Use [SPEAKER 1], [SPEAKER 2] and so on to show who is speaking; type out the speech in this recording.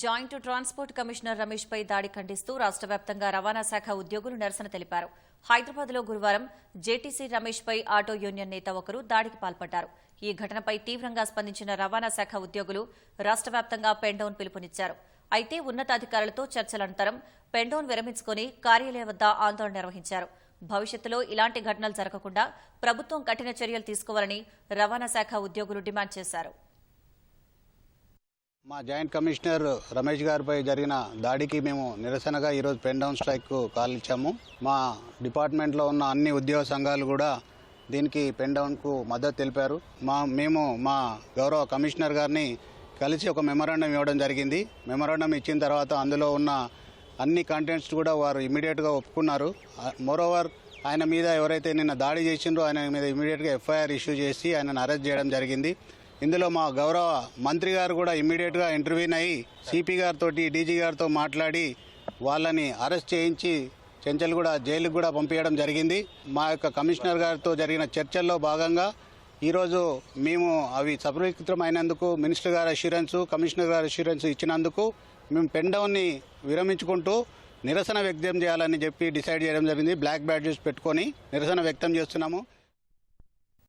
[SPEAKER 1] Joint transport commissioner Ramesh పై దాడి ఖండిస్తూ రాష్ట్ర వ్యాప్తంగా రవాణా శాఖ ఉద్యోగులు నిరసన తెలిపారు. హైదరాబాద్లో గురువారం జేటీసీ రమేష్ పై ఆటో యూనియన్ నేత ఒకరు దాడికి పాల్పడ్డారు. ఈ ఘటనపై తీవ్రంగా స్పందించిన రవాణా శాఖ ఉద్యోగులు రాష్ట్ర వ్యాప్తంగా పెండౌన్ పిలుపునిచ్చారు. అయితే ఉన్నతాధికారులతో చర్చల అనంతరం పెండౌన్ విరమించుకుని కార్యాలయం వద్ద ఆందోళన నిర్వహించారు. భవిష్యత్తులో ఇలాంటి ఘటనలు జరగకుండా ప్రభుత్వం కఠిన చర్యలు తీసుకోవాలని రవాణా శాఖ ఉద్యోగులు డిమాండ్ చేశారు.
[SPEAKER 2] మా జాయింట్ కమిషనర్ రమేష్ గారిపై జరిగిన దాడికి మేము నిరసనగా ఈరోజు పెన్ డౌన్ స్ట్రైక్ కాల్ ఇచ్చాము. మా డిపార్ట్మెంట్లో ఉన్న అన్ని ఉద్యోగ సంఘాలు కూడా దీనికి పెన్ డౌన్కు మద్దతు తెలిపారు. మా మేము మా గౌరవ కమిషనర్ గారిని కలిసి ఒక మెమరాండం ఇవ్వడం జరిగింది. మెమరాండం ఇచ్చిన తర్వాత అందులో ఉన్న అన్ని కంటెంట్స్ కూడా వారు ఇమీడియట్గా ఒప్పుకున్నారు. మోరోవర్ ఆయన మీద ఎవరైతే నిన్న దాడి చేసిండ్రో ఆయన మీద ఇమీడియట్గా ఎఫ్ఐఆర్ ఇష్యూ చేసి ఆయనను అరెస్ట్ చేయడం జరిగింది. ఇందులో మా గౌరవ మంత్రి గారు కూడా ఇమ్మీడియట్గా ఇంటర్వ్యూన్ అయ్యి సిపి గారితో డీజీ గారితో మాట్లాడి వాళ్ళని అరెస్ట్ చేయించి చెంచల్ కూడా జైలుకు కూడా పంపించడం జరిగింది. మా యొక్క కమిషనర్ గారితో జరిగిన చర్చల్లో భాగంగా ఈరోజు మేము అవి సఫలీకృతమైనందుకు మినిస్టర్ గారి అష్యూరెన్స్ కమిషనర్ గారి అష్యూరెన్స్ ఇచ్చినందుకు మేము పెండౌన్ని విరమించుకుంటూ నిరసన వ్యక్తం చేయాలని చెప్పి డిసైడ్ చేయడం జరిగింది. బ్లాక్ బ్యాడ్జెస్ పెట్టుకొని నిరసన వ్యక్తం చేస్తున్నాము.